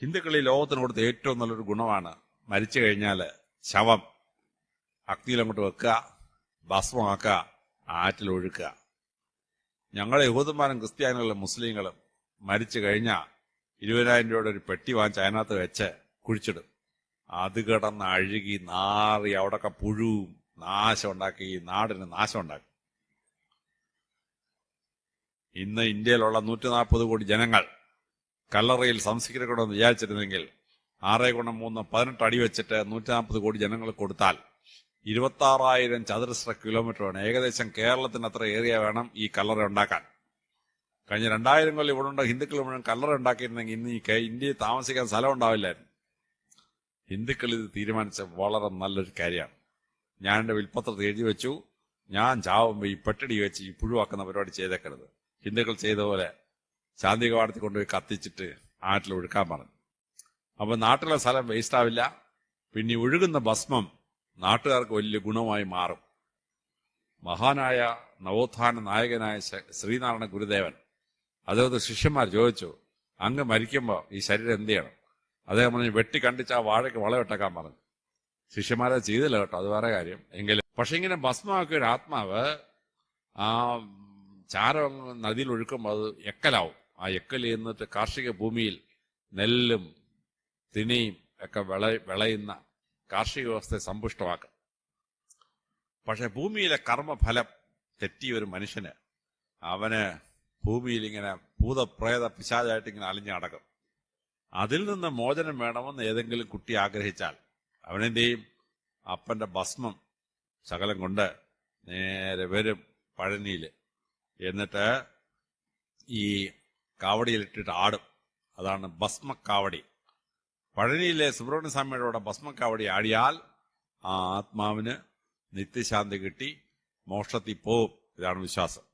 ഹിന്ദുക്കൾ ഈ ലോകത്തിന് കൊടുത്ത ഏറ്റവും നല്ലൊരു ഗുണമാണ് മരിച്ചു കഴിഞ്ഞാൽ ശവം. അഗ്നിയിൽ അങ്ങോട്ട് വെക്കുക ഭസ്മമാക്കുക ആറ്റിൽ ഒഴുക്കുക. ഞങ്ങളെ യഹൂദന്മാരും ക്രിസ്ത്യാനികളും മുസ്ലിങ്ങളും മരിച്ചു കഴിഞ്ഞാൽ ഇരുപതിനായിരം രൂപയുടെ ഒരു പെട്ടി വാങ്ങിച്ച് അതിനകത്ത് വെച്ച് കുഴിച്ചിടും. അത് കിടന്ന് അഴുകി നാറി അവിടൊക്കെ പുഴുവും നാശം ഉണ്ടാക്കി നാടിന് നാശം ഉണ്ടാക്കി. ഇന്ന് ഇന്ത്യയിലുള്ള നൂറ്റി നാൽപ്പത് കോടി ജനങ്ങൾ കല്ലറയിൽ സംസ്കരിക്കണമെന്ന് വിചാരിച്ചിരുന്നെങ്കിൽ ആറേ ഗുണം മൂന്ന് പതിനെട്ട് അടി വെച്ചിട്ട് നൂറ്റി നാൽപ്പത് കോടി ജനങ്ങൾ കൊടുത്താൽ ഇരുപത്തി ആറായിരം ചതുരശ്ര കിലോമീറ്റർ വേണം ഏകദേശം കേരളത്തിന് അത്ര ഏരിയ വേണം ഈ കല്ലറ ഉണ്ടാക്കാൻ. കഴിഞ്ഞ രണ്ടായിരം കൊല്ലം ഇവിടെ ഉണ്ട് ഹിന്ദുക്കൾ മുഴുവൻ കല്ലറ ഉണ്ടാക്കിയിരുന്നെങ്കിൽ ഇന്ന് ഈ ഇന്ത്യയിൽ താമസിക്കാൻ സ്ഥലം ഉണ്ടാവില്ലായിരുന്നു. ഹിന്ദുക്കൾ ഇത് തീരുമാനിച്ച വളരെ നല്ലൊരു കാര്യമാണ്. ഞാൻ എന്റെ വിൽപ്പത്രത്തിൽ എഴുതി വെച്ചു. ഞാൻ ചാവുമ്പോൾ ഈ പെട്ടടി വെച്ച് ഈ പുഴുവാക്കുന്ന പരിപാടി ചെയ്തേക്കരുത്. ഹിന്ദുക്കൾ ചെയ്ത പോലെ ശാന്തി കവാടത്തിൽ കൊണ്ടുപോയി കത്തിച്ചിട്ട് ആട്ടിൽ ഒഴുക്കാൻ പറഞ്ഞു. അപ്പൊ നാട്ടിലെ സ്ഥലം വേസ്റ്റ് ആവില്ല. പിന്നെ ഒഴുകുന്ന ഭസ്മം നാട്ടുകാർക്ക് വലിയ ഗുണമായി മാറും. മഹാനായ നവോത്ഥാന നായകനായ ശ്രീനാരായണ ഗുരുദേവൻ അദ്ദേഹത്തെ ശിഷ്യന്മാർ ചോദിച്ചു അങ്ങ് മരിക്കുമ്പോൾ ഈ ശരീരം എന്ത് ചെയ്യണം? അദ്ദേഹം പറഞ്ഞു വെട്ടി കണ്ടിച്ച് ആ വാഴയ്ക്ക് വളമിട്ടേക്കാൻ പറഞ്ഞു. ശിഷ്യന്മാരെ ചെയ്തില്ല കേട്ടോ അത് വേറെ കാര്യം. എങ്കിലും പക്ഷെ ഇങ്ങനെ ഭസ്മമാക്കിയ ഒരു ആത്മാവ് ആ ചാരം നദിയിൽ ഒഴുക്കുമ്പോൾ അത് എക്കലാവും. ആ എക്കൽ എന്നിട്ട് കാർഷിക ഭൂമിയിൽ നെല്ലും തിനിയും ഒക്കെ വിള വിളയുന്ന കാർഷിക വ്യവസ്ഥയെ സമ്പുഷ്ടമാക്കും പക്ഷെ ഭൂമിയിലെ കർമ്മഫലം തെറ്റിയ ഒരു മനുഷ്യന് അവന് ഭൂമിയിൽ ഇങ്ങനെ ഭൂതപ്രേത പിശാചായിട്ട് ഇങ്ങനെ അലിഞ്ഞു നടക്കും അതിൽ നിന്ന് മോചനം വേണമെന്ന് ഏതെങ്കിലും കുട്ടി ആഗ്രഹിച്ചാൽ അവനെന്ത് ചെയ്യും അപ്പന്റെ ഭസ്മം ശകലം കൊണ്ട് നേരെ വരും പഴനിയിൽ. എന്നിട്ട് ഈ കാവടിയിലിട്ടിട്ട് ആടും. അതാണ് ഭസ്മക്കാവടി പഴനിയിലെ സുബ്രഹ്മണ്യസ്വാമിയുടെ ഭസ്മക്കാവടി ആടിയാൽ ആ ആത്മാവിന് നിത്യശാന്തി കിട്ടി മോക്ഷത്തിൽ പോവും. ഇതാണ് വിശ്വാസം.